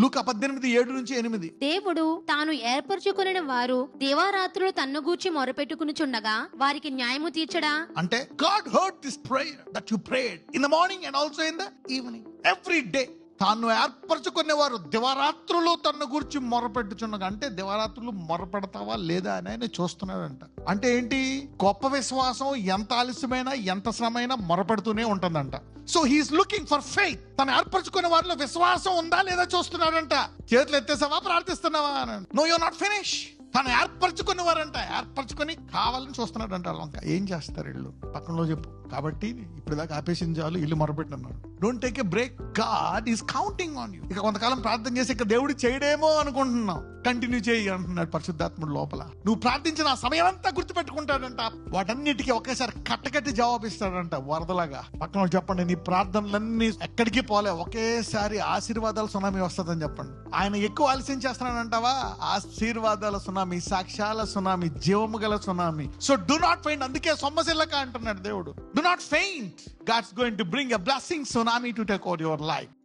లూకా పద్దెనిమిది ఏడు నుంచి ఎనిమిది. దేవుడు తాను ఏర్పరచుకుని వారు దేవారాత్రులు తన్ను గూర్చి మొరపెట్టుకునిచుండగా వారికి న్యాయము తీర్చడా? అంటే God heard this prayer that you prayed in the morning and also in the evening every day తాను ఏర్పరచుకునేవారు దివరాత్రులు తన గురించి మొరపెట్టుచున్నగా అంటే దివరాత్రులు మొరపెడతావా లేదా అని ఆయన చూస్తున్నాడంట. అంటే ఏంటి? గొప్ప విశ్వాసం ఎంత ఆలస్యమైనా ఎంత శ్రమైనా మొరపెడుతూనే ఉంటుందంట. So he's looking for faith తను ఏర్పరచుకునే వారిలో విశ్వాసం ఉందా లేదా చూస్తున్నాడంట. చేతులు ఎత్తేసావా? ప్రార్థిస్తున్నావా? నో యు నాట్ ఫినిష్ తను ఏర్పరచుకుని వారంట ఏర్పరచుకొని కావాలని చూస్తున్నాడంట వాళ్ళంక ఏం చేస్తారు ఇల్లు పక్కనలో చెప్పు. కాబట్టి ఇప్పుడు దాకా ఆపేసిన చాలు ఇల్లు మొరపెట్టున్నాడు don't take a break God is counting on you ఇక కొంతకాలం ప్రార్థన చేసి ఇక దేవుడు చేయడేమో అనుకుంటున్నాం. కంటిన్యూ చేయి అంటున్నాడు పరిశుద్ధాత్ముడు లోపల. నువ్వు ప్రార్థించిన ఆ సమయం అంతా గుర్తుపెట్టుకుంటాడంట. వాటన్నిటికీ ఒకేసారి కట్టకట్టి జవాబిస్తాడంట వరదలాగా. పక్కన చెప్పండి నీ ప్రార్థనలన్నీ ఎక్కడికి పోలే ఒకేసారి ఆశీర్వాదాల సునామీ వస్తుందని చెప్పండి. ఆయన ఎక్కువ ఆలస్యం చేస్తున్నాడంటావా? ఆశీర్వాదాల సునామీ సాక్ష్యాల సునామీ జీవము గల tsunami. So do not faint అందుకే సొమ్మసిల్లక అంటున్నాడు దేవుడు. Do not faint God's going to bring a blessing tsunami to take over your life